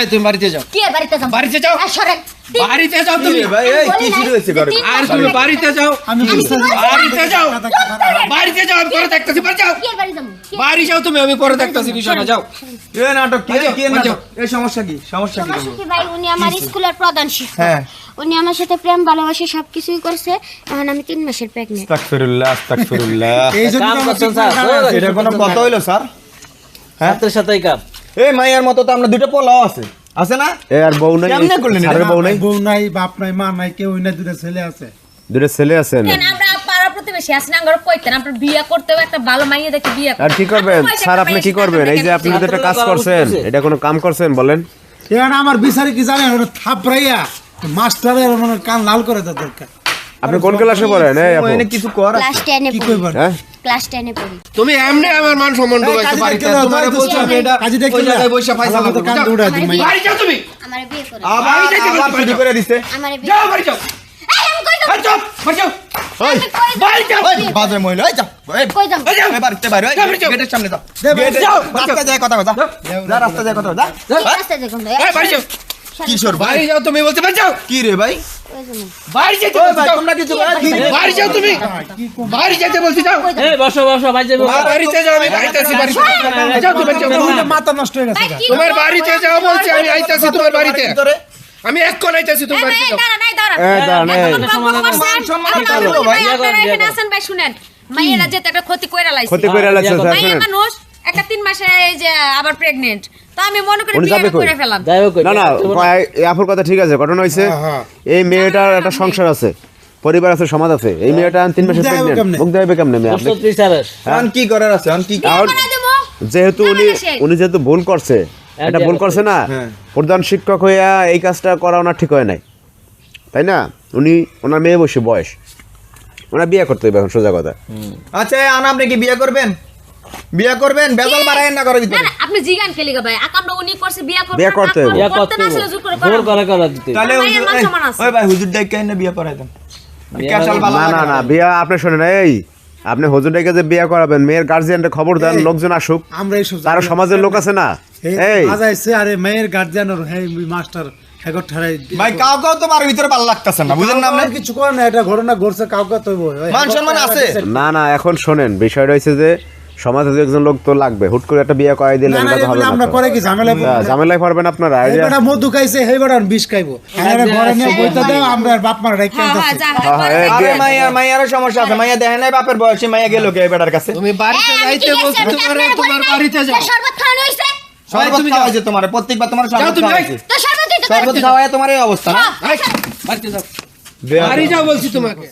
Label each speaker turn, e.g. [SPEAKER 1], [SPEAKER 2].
[SPEAKER 1] এই তুমি বাড়িতে যাও।
[SPEAKER 2] কি বাড়িতে যাব
[SPEAKER 1] বাড়িতে যাও।
[SPEAKER 2] সরেন।
[SPEAKER 1] বাড়িতে যাও তুমি।
[SPEAKER 3] ভাই এই কি শুরু হয়েছে ঘরে?
[SPEAKER 1] আর তুমি বাড়িতে যাও।
[SPEAKER 4] আমি
[SPEAKER 1] বাড়িতে যাও। বাড়িতে যাও। আমি পরে দেখতেছি। বাড়ি যাও।
[SPEAKER 2] কি বাড়ি যাব?
[SPEAKER 1] বাড়ি যাও তুমি আমি পরে দেখতেছি বিষয়টা। যাও।
[SPEAKER 3] এ নাটক কি?
[SPEAKER 1] বাজাও,
[SPEAKER 3] কি নাটক। এই সমস্যা কি? সমস্যা কি
[SPEAKER 2] সমস্যা কি ভাই? উনি আমার স্কুলের প্রধান শিক্ষক।
[SPEAKER 3] হ্যাঁ।
[SPEAKER 2] উনি আমার সাথে প্রেম ভালোবাসে সবকিছুই করছে। এখন আমি তিন মাসের প্রেগনেন্ট
[SPEAKER 3] আস্তাগফিরুল্লাহ আস্তাগফিরুল্লাহ।
[SPEAKER 4] এই জন্য
[SPEAKER 5] কাম করছেন স্যার,
[SPEAKER 3] এটা কোনো কথা হইল স্যার?
[SPEAKER 5] ছাত্রের সাথেই কাপ
[SPEAKER 3] এই মাইয়ার মতো তো আমরা দুটো পোলাও আছে। আছে না?
[SPEAKER 6] এ আর বউ নাই।
[SPEAKER 3] কেমনে করলেন এটা?
[SPEAKER 6] বউ নাই।
[SPEAKER 4] বউ নাই বাপ নাই মা নাই কেউ নাই দুটো ছেলে আছে।
[SPEAKER 6] দুটো ছেলে আছেন
[SPEAKER 7] কেন আমরা পাড়া প্রতিবেশী আছি না আমরা কইতেন আমরা বিয়ে করতে হবে একটা ভালো মাইয়ে দেখে বিয়ে
[SPEAKER 6] আর কি করবেন? স্যার আপনি কি করবেন? এই যে আপনি যদি একটা কাজ করছেন এটা কোনো কাম করছেন বলেন।
[SPEAKER 4] আমার বিচারে কি জানেন? ওটা থাপড়াইয়া মাস্টারের মানে কান লাল করে দেওয়া দরকার।
[SPEAKER 6] আপনি কোন ক্লাসে পড়েন? এই আপু।
[SPEAKER 3] কিছু কর।
[SPEAKER 2] ক্লাস টেনে
[SPEAKER 4] কি
[SPEAKER 2] পড়ি।
[SPEAKER 4] কইবেন?
[SPEAKER 6] হ্যাঁ?
[SPEAKER 2] ক্লাস টেনে পড়ি।
[SPEAKER 1] তুমি এমনি আমার মান সম্মান ডুবাইছো বাড়িতে। তোমারে
[SPEAKER 4] তাই
[SPEAKER 1] আমি। এটা
[SPEAKER 4] কাজী দাও।
[SPEAKER 1] জায়গায় বসে ফাইসালা
[SPEAKER 4] আলাদা কান। দৌড়ায় দিই।
[SPEAKER 1] বাড়ি যাও তুমি।
[SPEAKER 2] আমারে বিয়ে করে
[SPEAKER 3] আবার
[SPEAKER 1] বাড়ি যাইতে বলছি,
[SPEAKER 3] করে
[SPEAKER 2] আমারে বিয়ে
[SPEAKER 1] যাও বাড়ি যাও।
[SPEAKER 2] এই, আমি কই যাব?
[SPEAKER 1] বাড়ি যাও বাড়ি যাও।
[SPEAKER 3] ওই
[SPEAKER 1] বাড়ি যাও।
[SPEAKER 3] ওই বাজে মহিলা এই যা এই
[SPEAKER 2] কই
[SPEAKER 1] যাও।
[SPEAKER 3] এই বাড়িতে বাইরে
[SPEAKER 1] যাও,
[SPEAKER 3] গেটের সামনে যাও। গেটে
[SPEAKER 1] যাও,
[SPEAKER 3] রাস্তায় যায় কথা কথা যা। রাস্তায় যায় কথা
[SPEAKER 1] এই বাড়ি যাও।
[SPEAKER 3] কিশোর ভাই?
[SPEAKER 1] যাও তুমি বলতে যাও
[SPEAKER 3] কি রে ভাই?
[SPEAKER 2] কই যাব?
[SPEAKER 1] বাড়ি যেতে
[SPEAKER 3] ওই
[SPEAKER 1] বলছি,
[SPEAKER 3] ভাই
[SPEAKER 1] যাও।
[SPEAKER 3] তোমরা কিছু কর কি রে?
[SPEAKER 1] বাড়ি যাও তুমি। বাড়ি যেতে বলছি যাও
[SPEAKER 5] এই বসো বসো ভাই যাব।
[SPEAKER 1] বাড়িতে যাও আমি বাড়িতে আছি বাড়িতে। যাও তুমি যাও।
[SPEAKER 4] মাথা নষ্ট হয়ে গেছে।
[SPEAKER 7] ভাই,
[SPEAKER 4] গা।
[SPEAKER 7] কি
[SPEAKER 1] তোমার বাড়িতে যাও বলছি আমি আইতাছি তোমার বাড়িতে। আমি এক্ষণ আইতাছি তোমার বাড়িতে যাও।
[SPEAKER 7] এই, দাঁড়ান।
[SPEAKER 6] এই দাঁড়ান,
[SPEAKER 3] ভাই?
[SPEAKER 7] শুনেন। মাইয়েরা যেতে একটা ক্ষতি কইরা লাইছে।
[SPEAKER 6] ক্ষতি
[SPEAKER 7] মানুষ একটা তিন মাসে এই যে আবার প্রেগনেন্ট আমি মনে করি বিয়ে করে ফেলাম।
[SPEAKER 6] না না এই কথা ঠিক আছে ঘটনা হয়েছে এই মেয়েটার একটা সংসার আছে পরিবার আছে সমাজ আছে এই মেয়েটা তিন মাসের
[SPEAKER 4] মুখ দেখাবে
[SPEAKER 6] প্রেগনেন্ট
[SPEAKER 4] কেমনে?
[SPEAKER 6] মুখ দেখাবে কেমনে মেয়ে? আপনি
[SPEAKER 5] প্রস্তুতি স্যারের
[SPEAKER 3] এখন কি করার আছে? এখন কি
[SPEAKER 6] এখন
[SPEAKER 7] বানাই দেবো।
[SPEAKER 6] যেহেতু উনি উনি যেহেতু ভুল করছে এটা ভুল করছে। না
[SPEAKER 3] হ্যাঁ।
[SPEAKER 6] প্রধান শিক্ষক হইয়া এই কাজটা করা ওনার ঠিক হয় নাই। তাই না? উনি ওনার মেয়ে বসে বয়স। ওনার বিয়ে করতে হবে এখন সোজা কথা।
[SPEAKER 3] আচ্ছা এখন আপনি কি বিয়ে করবেন? বিয়ে করবেন বেজাল না করে ভিতরে
[SPEAKER 7] না, আপনি জিগান খেলি গো ভাই। আকামটা উনি করছে বিয়ে করবে
[SPEAKER 6] বিয়ে করতে হবে।
[SPEAKER 5] বিয়া
[SPEAKER 7] করতে না আসলে জোর করে
[SPEAKER 5] জোর
[SPEAKER 7] করা।
[SPEAKER 5] দিতে
[SPEAKER 3] তাহলে
[SPEAKER 7] মায়ের
[SPEAKER 3] হুজুর-
[SPEAKER 7] মান।
[SPEAKER 3] ওই ভাই হুজুর কেন বিয়ে
[SPEAKER 6] না না না বিয়া আপনি শোনেন এই আপনি হজুরটাকে যে বিয়ে করাবেন মেয়ের গার্জিয়ানকে খবর দেন লোকজন আসুক।
[SPEAKER 4] আমরা এইসব
[SPEAKER 6] তার সমাজের লোক আছে না? এই
[SPEAKER 4] আজাইছে আরে মেয়ের গার্জিয়ান আর হ্যাঁ মাস্টার
[SPEAKER 3] ভাই কাউ কাউ তো বাড়ির ভিতরে ভালো লাগতেছে না বুঝেন না
[SPEAKER 4] কিছু করে না এটা ঘটনা ঘটছে কাউকে তো
[SPEAKER 3] মান সম্মান আছে?
[SPEAKER 6] না না এখন শোনেন বিষয়টা হচ্ছে যে সমাজে দু একজন লোক তো লাগবে। হুট করে একটা বিয়ে করাই দিলে এটা তো হবে না
[SPEAKER 4] আমরা করে কি ঝামেলায়?
[SPEAKER 6] হ্যাঁ, ঝামেলায় পড়বেন আপনারা এই
[SPEAKER 4] মধু খাইছে বিষ খাইবো। আমরা ঘরে নিয়ে বইতে দেও আমরা বাপ মারা রাখতে
[SPEAKER 7] হ্যাঁ, হ্যাঁ,
[SPEAKER 6] হ্যাঁ, হ্যাঁ,
[SPEAKER 3] আরে মাইয়া মাইয়ারও সমস্যা আছে। মাইয়া দেখে নাই বাপের বয়সী মাইয়া গেল কে বেটার কাছে?
[SPEAKER 1] তুমি বাড়িতে যাইতে? বলছি তোমার তোমার বাড়িতে যাও।
[SPEAKER 2] শরবত খাওয়ানো হইছে?
[SPEAKER 3] শরবত তোমার প্রত্যেকবার তোমার শরবত
[SPEAKER 2] শরবত
[SPEAKER 3] তোমার এই অবস্থা না?
[SPEAKER 1] বাড়িতে যাও। বাড়ি যাও বলছি তোমাকে।